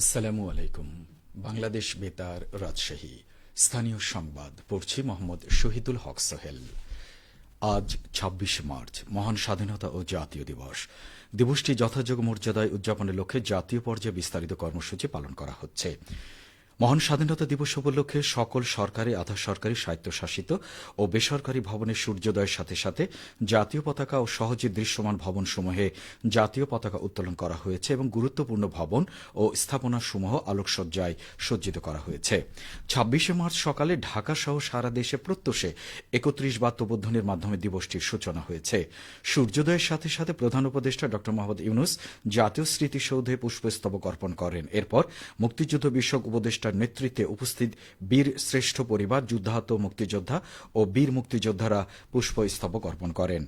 আসসালামু আলাইকুম। বাংলাদেশ বেতার রাজশাহী। স্থানীয় সংবাদ, পড়ছি মোহাম্মদ শহীদুল হক সোহেল। আজ ছাব্বিশে মার্চ, মহান স্বাধীনতা ও জাতীয় দিবস। দিবসটি যথাযোগ্য মর্যাদায় উদযাপনের লক্ষ্যে জাতীয় পর্যায়ে বিস্তারিত কর্মসূচি পালন করা হচ্ছে। মহান স্বাধীনতা দিবস উপলক্ষে সকল সরকারি আধা সরকারি স্বায়ত্তশাসিত ও বেসরকারি ভবনের সূর্যোদয়ের সাথে সাথে জাতীয় পতাকা ও সহজে দৃশ্যমান ভবনসমূহে জাতীয় পতাকা উত্তোলন করা হয়েছে এবং গুরুত্বপূর্ণ ভবন ও স্থাপনাসমূহ আলোকসজ্জায় সজ্জিত করা হয়েছে। ছাব্বিশে মার্চ সকালে ঢাকা সহ সারা দেশে প্রত্যুষে একত্রিশ বাদ্যবোধনের মাধ্যমে দিবসটির সূচনা হয়েছে। সূর্যোদয়ের সাথে সাথে প্রধান উপদেষ্টা ড. মোহাম্মদ ইউনুস জাতীয় স্মৃতিসৌধে পুষ্পস্তবক অর্পণ করেন। এরপর মুক্তিযুদ্ধ বিষয়ক উপদেষ্টার নেতৃত্বে উপস্থিত বীর শ্রেষ্ঠ পরিবার, যুদ্ধাহত মুক্তিযোদ্ধা ও বীর মুক্তিযোদ্ধারা পুষ্পস্তবক অর্পণ করেন।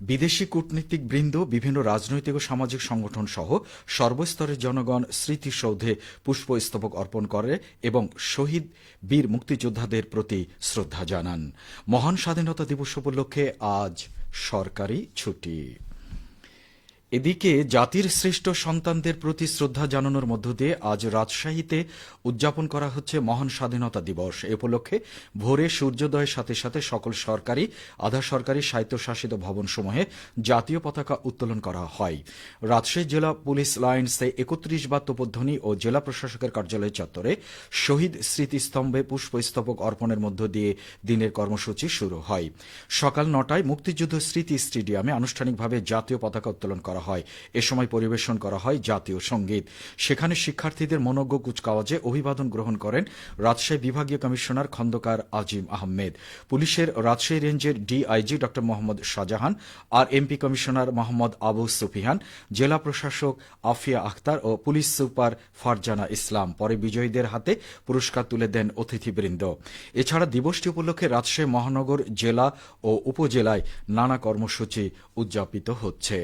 বিদেশি কূটনীতিক বৃন্দ, বিভিন্ন রাজনৈতিক ও সামাজিক সংগঠন সহ সর্বস্তরের জনগণ স্মৃতিসৌধে পুষ্পস্তবক অর্পণ করে এবং শহীদ বীর মুক্তিযোদ্ধাদের প্রতি শ্রদ্ধা জানান। মহান স্বাধীনতা দিবস উপলক্ষে আজ সরকারি ছুটি। এদিকে জাতির শ্রেষ্ঠ সন্তানদের প্রতি শ্রদ্ধা জানানোর মধ্য দিয়ে আজ রাজশাহীতে উদযাপন করা হচ্ছে মহান স্বাধীনতা দিবস। এ উপলক্ষে ভোরে সূর্যোদয়ের সাথে সাথে সকল সরকারি, আধা সরকারি স্বায়ত্তশাসিত ভবনসমূহে জাতীয় পতাকা উত্তোলন করা হয়। রাজশাহী জেলা পুলিশ লাইন্সে একত্রিশ বার তোপধ্বনি ও জেলা প্রশাসকের কার্যালয় চত্বরে শহীদ স্মৃতিস্তম্ভে পুষ্পস্তবক অর্পণের মধ্য দিয়ে দিনের কর্মসূচি শুরু হয়। সকাল নটায় মুক্তিযুদ্ধ স্মৃতি স্টেডিয়ামে আনুষ্ঠানিকভাবে জাতীয় পতাকা উত্তোলন করা হয়। এ সময় পরিবেশন করা হয় জাতীয় সংগীত। সেখানে শিক্ষার্থীদের মনজ্ঞ কুচকাওয়াজে অভিবাদন গ্রহণ করেন রাজশাহী বিভাগীয় কমিশনার খন্দকার আজিম আহমেদ। পুলিশের রাজশাহী রেঞ্জের ডিআইজি ড. Mohammad Shahjahan R MP commissioner Mohammad Abu Sufihan জেলা প্রশাসক আফিয়া আখতার ও পুলিশ সুপার ফারজানা ইসলাম, পরে বিজয়ীদের হাতে পুরস্কার তুলে দেন অতিথিবৃন্দ। এছাড়া দিবসটি উপলক্ষে রাজশাহী মহানগর জেলা ও উপজেলায় নানা কর্মসূচি উদযাপিত হচ্ছে।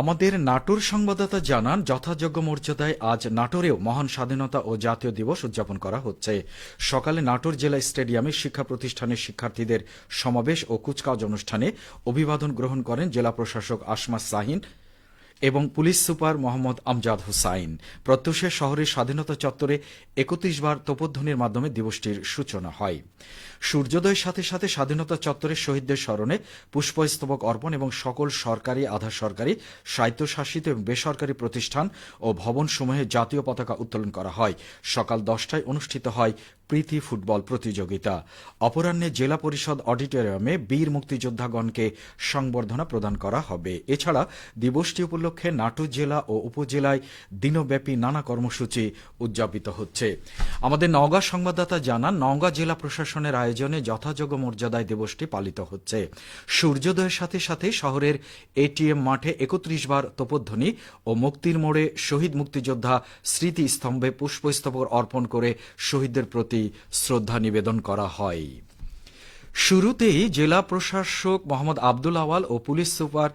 আমাদের নাটোর সংবাদদাতা জানান, যথাযোগ্য মর্যাদায় আজ নাটোরেও মহান স্বাধীনতা ও জাতীয় দিবস উদযাপন করা হচ্ছে। সকালে নাটোর জেলা স্টেডিয়ামে শিক্ষা প্রতিষ্ঠানের শিক্ষার্থীদের সমাবেশ ও কুচকাওয়াজ অনুষ্ঠানে অভিবাদন গ্রহণ করেন জেলা প্রশাসক আসমা সাহিন। এবং পুলিশ সুপার মোহাম্মদ আমজাদ হুসাইন। প্রত্যুষে শহরের স্বাধীনতা চত্বরে একত্রিশ বার তোপধ্বনির মাধ্যমে দিবসটির সূচনা হয়। সূর্যোদয়ের সাথে সাথে স্বাধীনতা চত্বরে শহীদদের স্মরণে পুষ্পস্তবক অর্পণ এবং সকল সরকারি, আধা সরকারি, স্বায়ত্তশাসিত এবং বেসরকারি প্রতিষ্ঠান ও ভবনসমূহে জাতীয় পতাকা উত্তোলন করা হয়। সকাল দশটায় অনুষ্ঠিত হয় প্রীতি ফুটবল প্রতিযোগিতা। অপরাহ্নে জেলা পরিষদ অডিটোরিয়ামে বীর মুক্তিযোদ্ধাগণকে সংবর্ধনা প্রদান করা হবে। এছাড়া দিবসটি উপলক্ষে নাটোর জেলা ও উপজেলায় দিনব্যাপী নানা কর্মসূচি উদযাপিত হচ্ছে। আমাদের নওগাঁ সংবাদদাতা জানান, নওগাঁ জেলা প্রশাসনের আয়োজনে যথাযোগ্য মর্যাদায় দিবসটি পালিত হচ্ছে। সূর্যোদয়ের সাথে সাথে শহরের এটিএম মাঠে একত্রিশ বার তোপধ্বনি ও মুক্তির মোড়ে শহীদ মুক্তিযোদ্ধা স্মৃতিস্তম্ভে পুষ্পস্তবক অর্পণ করে শহীদদের প্রতি শ্রদ্ধা নিবেদন করা হয়। শুরুতেই জেলা প্রশাসক মোহাম্মদ আব্দুল আওয়াল ও পুলিশ সুপার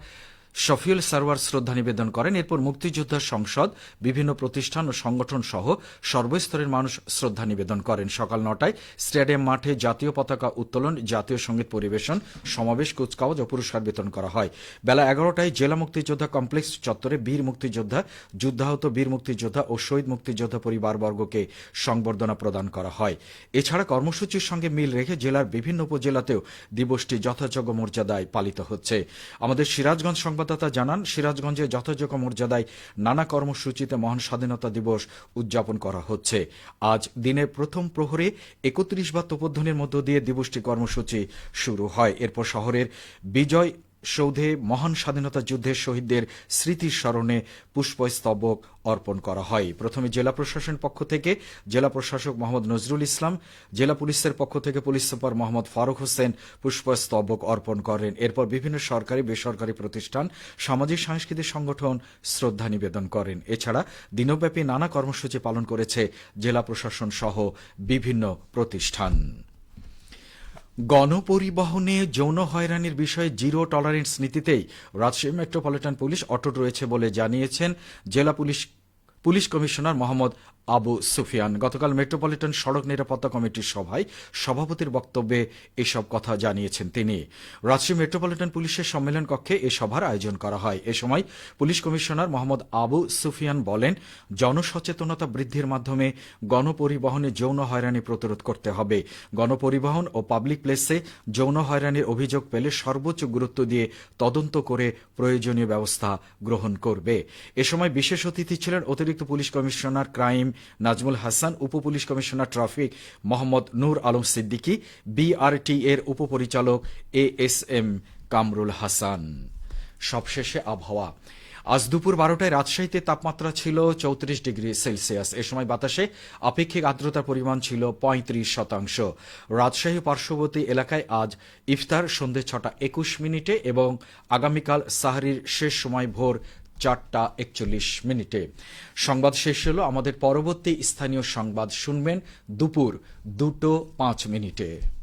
শফিউল সারওয়ার শ্রদ্ধা নিবেদন করেন। এরপর মুক্তিযোদ্ধা সংসদ, বিভিন্ন প্রতিষ্ঠান ও সংগঠন সহ সর্বস্তরের মানুষ শ্রদ্ধা নিবেদন করেন। সকাল নটায় স্টেডিয়াম মাঠে জাতীয় পতাকা উত্তোলন, জাতীয় সংগীত পরিবেশন, সমাবেশ, কুচকাওয়াজ ও পুরস্কার বিতরণ করা হয়। বেলা এগারোটায় জেলা মুক্তিযোদ্ধা কমপ্লেক্স চত্বরে বীর মুক্তিযোদ্ধা, যুদ্ধাহত বীর মুক্তিযোদ্ধা ও শহীদ মুক্তিযোদ্ধা পরিবারবর্গকে সংবর্ধনা প্রদান করা হয়। এছাড়া কর্মসূচির সঙ্গে মিল রেখে জেলার বিভিন্ন উপজেলাতেও দিবসটি যথাযোগ্য মর্যাদায় পালিত হচ্ছে। আমাদের সিরাজগঞ্জ সংবাদদাতা জানান, সিরাজগঞ্জে যথাযোগ্য মর্যাদায় নানা কর্মসূচিতে মহান স্বাধীনতা দিবস উদযাপন করা হচ্ছে। আজ দিনের প্রথম প্রহরে একত্রিশ বার তোপধ্বনির মধ্য দিয়ে দিবসটি কর্মসূচি শুরু হয়। এরপর শহরের বিজয় সৌধে মহান স্বাধীনতা যুদ্ধের শহীদদের স্মৃতির স্মরণে পুষ্পস্তবক অর্পণ করা হয়। প্রথমে জেলা প্রশাসন পক্ষ থেকে জেলা প্রশাসক মোহাম্মদ নজরুল ইসলাম, জেলা পুলিশের পক্ষ থেকে পুলিশ সুপার মোহাম্মদ ফারুক হোসেন পুষ্পস্তবক অর্পণ করেন। এরপর বিভিন্ন সরকারি, বেসরকারি প্রতিষ্ঠান, সামাজিক, সাংস্কৃতিক সংগঠন শ্রদ্ধা নিবেদন করেন। এছাড়া দিনব্যাপী নানা কর্মসূচি পালন করেছে জেলা প্রশাসন সহ বিভিন্ন প্রতিষ্ঠান। গণপরিবহনে যৌন হয়রানির বিষয়ে জিরো টলারেন্স নীতিতেই রাজশাহী মেট্রোপলিটন পুলিশ অটুট রয়েছে বলে জানিয়েছেন জেলা police police commissioner Mohammad Abu Sufian. গতকাল মেট্রোপলিটন সড়ক নিরাপত্তা কমিটির সভায় সভাপতির বক্তব্যে এসব কথা জানিয়েছেন তিনি। রাজশাহী মেট্রোপলিটন পুলিশের সম্মেলন কক্ষে এ সভার আয়োজন করা হয়। এ সময় পুলিশ কমিশনার মোহাম্মদ আবু সুফিয়ান বলেন, জনসচেতনতা বৃদ্ধির মাধ্যমে গণপরিবহনে যৌন হয়রানি প্রতিরোধ করতে হবে। গণপরিবহন ও পাবলিক প্লেসে যৌন হয়রানির অভিযোগ পেলে সর্বোচ্চ গুরুত্ব দিয়ে তদন্ত করে প্রয়োজনীয় ব্যবস্থা গ্রহণ করবে। এ সময় বিশেষ অতিথি ছিলেন অতিরিক্ত police commissioner crime Nazmul Hasan উপ police commissioner traffic Mohammad Nur Alam Siddiqui BRT এর উপপরিচালক A S M Kamrul Hasan. সবশেষে আবহাওয়া। আজ দুপুর বারোটায় রাজশাহীতে তাপমাত্রা ছিল চৌত্রিশ ডিগ্রি সেলসিয়াস। এ সময় বাতাসে আপেক্ষিক আর্দ্রতার পরিমাণ ছিল পঁয়ত্রিশ শতাংশ। রাজশাহী পার্শ্ববর্তী এলাকায় আজ ইফতার সন্ধে ছটা একুশ মিনিটে এবং আগামীকাল সাহারির শেষ সময় ভোর চারটা একচল্লিশ মিনিটে। সংবাদ শেষ হল, আমাদের পরবর্তী স্থানীয় সংবাদ শুনবেন দুপুর দুটো পাঁচ মিনিটে।